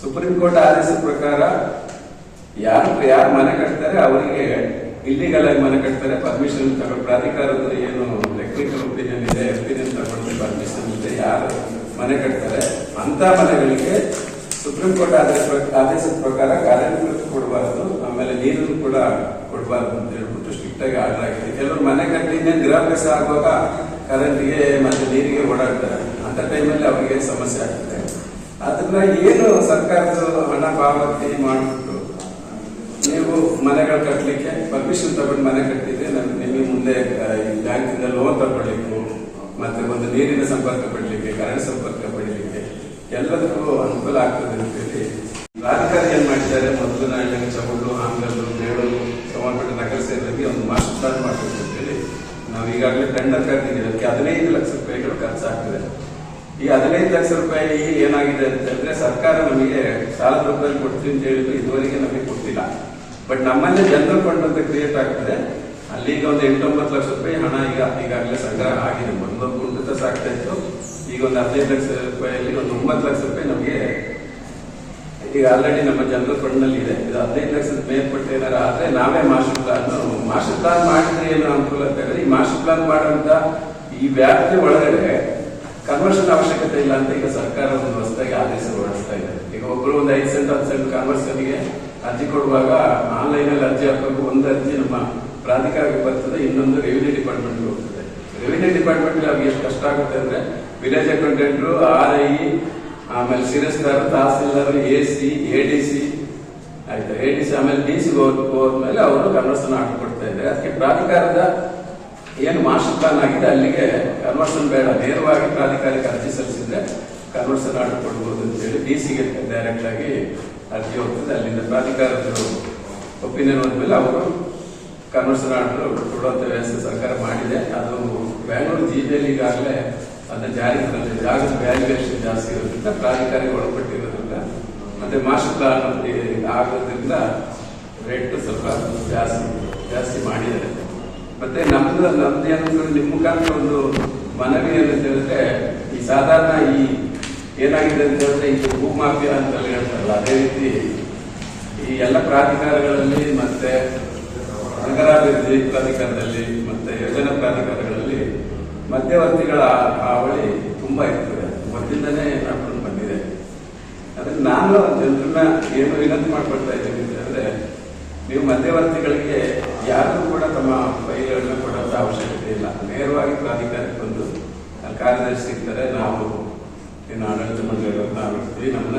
Supreme court ಆದೇಶದ ಪ್ರಕಾರ ಯಾರು ಯಾರು ಮನೆ ಕಟ್ತಾರೆ ಅವರಿಗೆ ಇಲ್ಲಿಗಲ್ ಮನೆ ಕಟ್ತಾರೆ ಪರ್ಮಿಷನ್ ತಗೊಂಡು ಪ್ರಾಧಿಕಾರದ ಏನು ಟೆಕ್ನಿಕಲ್ ಒಪಿನಿಯನ್ ಇದೆ ಒಪಿನಿಯನ್ ತಗೊಂಡು ಪರ್ಮಿಷನ್ ಇದೆ ಯಾರು ಮನೆ ಕಟ್ತಾರೆ ಅಂತ ಮನೆಗಳಿಗೆ ಸುಪ್ರೀಂ ಕೋರ್ಟ್ ಆದೇಶ ಆದೇಶದ ಪ್ರಕಾರ ಕಾರ್ಯನಿವೃತ್ತಿ ಕೊಡಬಾರ್ದು, ಆಮೇಲೆ ನೀರನ್ನು ಕೂಡ ಕೊಡಬಾರ್ದು ಅಂತ ಹೇಳ್ಬಿಟ್ಟು ಸ್ಟ್ರಿಕ್ಟ್ ಆಗಿ ಆರ್ಡರ್ ಆಗಿದೆ ಕೆಲವರು ಮನೆ ಕಟ್ಟಿ ಇನ್ನೇನು ಆಗುವಾಗ ಕರೆಂಟ್ಗೆ ಮತ್ತೆ ನೀರಿಗೆ ಓಡಾಡ್ತಾರೆ. ಅಂತ ಟೈಮಲ್ಲಿ ಅವರಿಗೆ ಸಮಸ್ಯೆ ಆಗ್ತದೆ. ಅದನ್ನ ಏನು ಸರ್ಕಾರದ ಹಣ ಪಾವತಿ ಮಾಡಿಬಿಟ್ಟು ನೀವು ಮನೆಗಳು ಕಟ್ಟಲಿಕ್ಕೆ ಪರ್ಮಿಷನ್ ತಗೊಂಡು ಮನೆ ಕಟ್ಟಿದ್ರೆ ನಮ್ಗೆ ನಿಮಗೆ ಮುಂದೆ ಬ್ಯಾಂಕಿಂದ ಲೋನ್ ತಗೊಳ್ಬೇಕು ಮತ್ತೆ ಒಂದು ನೀರಿನ ಸಂಪರ್ಕ ಪಡಲಿಕ್ಕೆ ಕರೆಂಟ್ ಸಂಪರ್ಕ ಪಡಲಿಕ್ಕೆ ಎಲ್ಲದಕ್ಕೂ ಅನುಕೂಲ ಆಗ್ತದೆ ಅಂತೇಳಿ ರಾಜಕಾರಿ ಏನ್ ಮಾಡಿದ್ದಾರೆ ಮೊದಲು ನಾಳೆ ಚೌಡು ಆಂಗಲ್ಲು ಬೇಳೂರು ಸೋಮಪೇಟೆ ನಗರ ಸೇರಿದಂಗೆ ಒಂದು ಮಾಸ್ಟರ್ ಪ್ಲಾನ್ ಮಾಡಬೇಕು ಅಂತೇಳಿ ನಾವು ಈಗಾಗಲೇ ಟೆಂಡರ್ ಕರೆದಿದ್ದೀವಿ ಅದಕ್ಕೆ ಹದಿನೈದು ಲಕ್ಷ ರೂಪಾಯಿಗಳು ಖರ್ಚಾಗ್ತದೆ. ಈ ಹದಿನೈದು ಲಕ್ಷ ರೂಪಾಯಿ ಏನಾಗಿದೆ ಅಂತಂದ್ರೆ ಸರ್ಕಾರ ನಮಗೆ ಸಾಲದ ರೂಪಾಯಿ ಕೊಡ್ತೀನಿ ಅಂತ ಹೇಳಿದ್ರು, ಇದುವರೆಗೆ ನಮಗೆ ಕೊಟ್ಟಿಲ್ಲ. ಬಟ್ ನಮ್ಮಲ್ಲೇ ಜನರಲ್ ಫಂಡ್ ಅಂತ ಕ್ರಿಯೇಟ್ ಆಗ್ತದೆ. ಅಲ್ಲಿಗೆ ಒಂದು ಎಂಟೊಂಬತ್ತು ಲಕ್ಷ ರೂಪಾಯಿ ಹಣ ಈಗ ಈಗಾಗಲೇ ಸಂಗ್ರಹ ಆಗಿದೆ. ಮೊದಲು ಕುಂಠಿತ ಸಾಕ್ತಾ ಇತ್ತು. ಈಗ ಒಂದು ಹದಿನೈದು ಲಕ್ಷ ರೂಪಾಯಿಯಲ್ಲಿ ಒಂದು ಒಂಬತ್ತು ಲಕ್ಷ ರೂಪಾಯಿ ನಮಗೆ ಈಗ ಆಲ್ರೆಡಿ ನಮ್ಮ ಜನರಲ್ ಫಂಡ್ ಇದೆ. ಇದು ಹದಿನೈದು ಲಕ್ಷದ ಮೇಲ್ಪಟ್ಟು ಏನಾರ ಆದ್ರೆ ನಾವೇ ಮಾಸ್ಟರ್ ಪ್ಲಾನ್ ಮಾಸ್ಟರ್ ಪ್ಲಾನ್ ಮಾಡಿದ್ರೆ ಏನು ಅನುಕೂಲ ಅಂತ ಈ ಮಾಸ್ಟರ್ ಪ್ಲಾನ್ ಮಾಡುವಂತ ಈ ವ್ಯಾಪ್ತಿ ಒಳಗಡೆ ಕನ್ವರ್ಷನ್ ಅವಶ್ಯಕತೆ ಇಲ್ಲ ಅಂತ ಈಗ ಸರ್ಕಾರ ಒಂದು ಹೊಸದಾಗಿ ಆದೇಶ ಹೊರಡಿಸ್ತಾ ಇದೆ. ಈಗ ಒಬ್ರು ಒಂದು ಐದು ಸೆಂಟ್, ಹತ್ತು ಸೆಂಟ್ ಕನ್ವರ್ಷನ್ಗೆ ಅರ್ಜಿ ಕೊಡುವಾಗ ಆನ್ಲೈನ್ ಅಲ್ಲಿ ಅರ್ಜಿ ಹಾಕಬೇಕು ಒಂದು ಅರ್ಜಿ ನಮ್ಮ ಪ್ರಾಧಿಕಾರಕ್ಕೆ ಬರ್ತದೆ, ಇನ್ನೊಂದು ರೆವಿನ್ಯೂ ಡಿಪಾರ್ಟ್ಮೆಂಟ್ ಹೋಗ್ತದೆ. ರೆವಿನ್ಯೂ ಡಿಪಾರ್ಟ್ಮೆಂಟ್ ಅವ್ರಿಗೆ ಎಷ್ಟು ಕಷ್ಟ ಆಗುತ್ತೆ ಅಂದ್ರೆ ವಿಲೇಜ್ ಅಕೌಂಟೆಂಟ್ರು ಆರ್ ಐ ಆಮೇಲೆ ಶಿರಸ್ತಾರ, tahsildar A C A D C ಆಯ್ತಾ. ಎ ಡಿ ಸಿ ಆಮೇಲೆ ಡಿ ಸಿ ಹೋದ್ಮೇಲೆ ಅವರು ಕನ್ವರ್ಷನ್ ಕೊಡ್ತಾ ಇದ್ದಾರೆ. ಅದಕ್ಕೆ ಪ್ರಾಧಿಕಾರದ ಏನು ಮಾಸ್ಟರ್ ಪ್ಲಾನ್ ಆಗಿದೆ, ಅಲ್ಲಿಗೆ ಕನ್ವರ್ಷನ್ ಬೇಡ, ನೇರವಾಗಿ ಪ್ರಾಧಿಕಾರಕ್ಕೆ ಅರ್ಜಿ ಸಲ್ಲಿಸಿದ್ರೆ ಕನ್ವರ್ಷನ್ ಆರ್ಡರ್ ಕೊಡ್ಬೋದು ಅಂತೇಳಿ ಡಿ ಸಿಗೆ ಡೈರೆಕ್ಟ್ ಆಗಿ ಅರ್ಜಿ ಹೋಗ್ತದೆ. ಅಲ್ಲಿಂದ ಪ್ರಾಧಿಕಾರದ ಒಪಿನಿಯನ್ ಹೋದ್ಮೇಲೆ ಅವರು ಕನ್ವರ್ಷನ್ ಆರ್ಡರ್ ಕೊಡುವಂತ ವ್ಯವಸ್ಥೆ ಸರ್ಕಾರ ಮಾಡಿದೆ. ಅದು ಬ್ಯಾಂಗ್ಳೂರು ಜಿಲ್ಲೆಯಲ್ಲಿ ಈಗಾಗಲೇ ಅದನ್ನ ಜಾರಿ ತಂದಿದೆ. ಜಾಗದ ವ್ಯಾಲ್ಯೂಯೇಷನ್ ಜಾಸ್ತಿ ಇರೋದ್ರಿಂದ ಪ್ರಾಧಿಕಾರಕ್ಕೆ ಒಳಪಟ್ಟಿರೋದ್ರಿಂದ ಮತ್ತೆ ಮಾಸ್ಟರ್ ಪ್ಲಾನ್ ಆಗೋದ್ರಿಂದ ರೇಟ್ ಸ್ವಲ್ಪ ಜಾಸ್ತಿ ಜಾಸ್ತಿ ಮಾಡಿದ್ದಾರೆ. ಮತ್ತೆ ನಮ್ದು ನಮ್ದು ನಿಮ್ಮ ಮುಖಾಂತರ ಒಂದು ಮನವಿ ಅಂತ ಹೇಳಿದ್ರೆ ಈ ಸಾಧಾರಣ ಈ ಏನಾಗಿದೆ ಅಂತ ಹೇಳಿದ್ರೆ ಇದು ಭೂಮಾಫಿಯಾ ಅಂತ ಹೇಳ್ತಾರಲ್ಲ, ಅದೇ ರೀತಿ ಈ ಎಲ್ಲ ಪ್ರಾಧಿಕಾರಗಳಲ್ಲಿ ಮತ್ತೆ ನಗರಾಭಿವೃದ್ಧಿ ಪ್ರಾಧಿಕಾರದಲ್ಲಿ ಮತ್ತೆ ಯೋಜನಾ ಪ್ರಾಧಿಕಾರಗಳಲ್ಲಿ ಮಧ್ಯವರ್ತಿಗಳ ಹಾವಳಿ ತುಂಬಾ ಇರ್ತದೆ. ಮೊದಲಿಂದನೇ ನಡ್ಕೊಂಡು ಬಂದಿದೆ. ಅದಕ್ಕೆ ನಾನು ಜನರನ್ನ ಏನು ವಿನಂತಿ ಮಾಡ್ಕೊಳ್ತಾ ಇದ್ದೀನಿ ಅಂತಂದ್ರೆ ನೀವು ಮಧ್ಯವರ್ತಿಗಳಿಗೆ ಯಾರು ಕೂಡ ತಮ್ಮ ಫೈಲ್ಗಳನ್ನ ಕೊಡುವಂತ ಅವಶ್ಯಕತೆ ಇಲ್ಲ. ನೇರವಾಗಿ ಪ್ರಾಧಿಕಾರಕ್ಕೆ ಬಂದು ಕಾರ್ಯದರ್ಶಿ ಸಿಗ್ತಾರೆ ನಾವು ಏನು ಆಡಳಿತ ಮಂಡಳಿಗಳನ್ನ ನಮ್ಮನ್ನ